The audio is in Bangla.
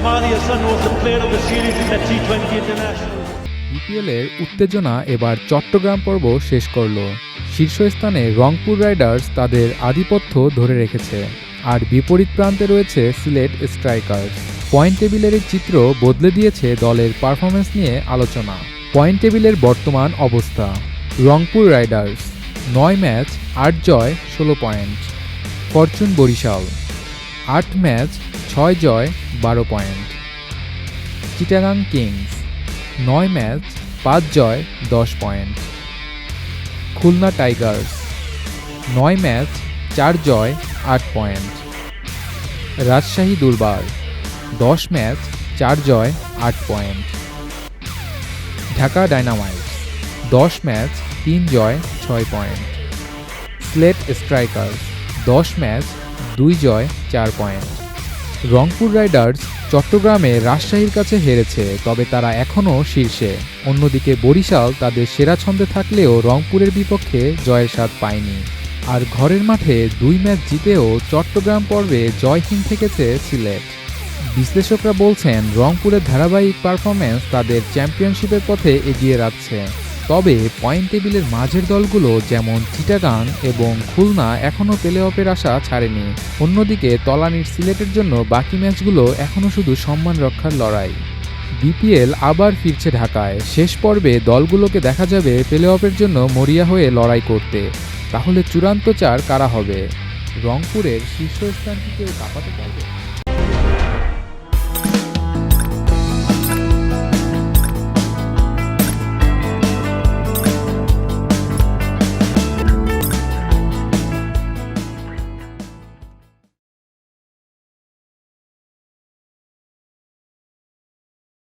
Amadi Hassan was the player of the series in the T20 International. বিপিএলের উত্তেজনা এবার চট্টগ্রাম পর্ব শেষ করল। শীর্ষস্থানে রংপুর রাইডার্স তাদের আধিপত্য ধরে রেখেছে। আর বিপরীত প্রান্তে রয়েছে সিলেট স্ট্রাইকার্স। পয়েন্ট টেবিলের চিত্র বদলে দিয়েছে দলের পারফরমেন্স নিয়ে আলোচনা। পয়েন্ট টেবিলের বর্তমান অবস্থা। রংপুর রাইডার্স, নয় ম্যাচ, আট জয়, ষোলো পয়েন্ট। ফরচুন বরিশাল, আট ম্যাচ ছয় জয়, বারো পয়েন্ট। চিটাগাং কিংস, নয় ম্যাচ, পাঁচ জয়, দশ পয়েন্ট। খুলনা টাইগার্স, নয় ম্যাচ, চার জয়, আট পয়েন্ট। রাজশাহী দুর্বার, দশ ম্যাচ, চার জয়, আট পয়েন্ট। ঢাকা ডায়নামাইট দশ ম্যাচ, তিন জয়, ছয় পয়েন্ট। স্লেট স্ট্রাইকার্স, দশ ম্যাচ, দুই জয়, চার পয়েন্ট। রংপুর রাইডার্স চট্টগ্রামে রাজশাহীর কাছে হেরেছে, তবে তারা এখনও শীর্ষে। অন্যদিকে বরিশাল তাদের সেরা ছন্দে থাকলেও রংপুরের বিপক্ষে জয়ের স্বাদ পায়নি। আর ঘরের মাঠে দুই ম্যাচ জিতেও চট্টগ্রাম পর্বে জয়হীন থেকেছে সিলেট। বিশ্লেষকরা বলছেন, রংপুরের ধারাবাহিক পারফরম্যান্স তাদের চ্যাম্পিয়নশিপের পথে এগিয়ে রাখছে। তবে পয়েন্ট টেবিলের মাঝের দলগুলো যেমন চিটাগাং এবং খুলনা এখনও প্লে অফের আশা ছাড়েনি। অন্যদিকে তলানির সিলেটের জন্য বাকি ম্যাচগুলো এখনও শুধু সম্মান রক্ষার লড়াই। বিপিএল আবার ফিরছে ঢাকায়। শেষ পর্বে দলগুলোকে দেখা যাবে প্লে অফের জন্য মরিয়া হয়ে লড়াই করতে। তাহলে চূড়ান্ত চার কারা হবে? রংপুরের শীর্ষস্থানটিকে কাঁপাতে পারবে?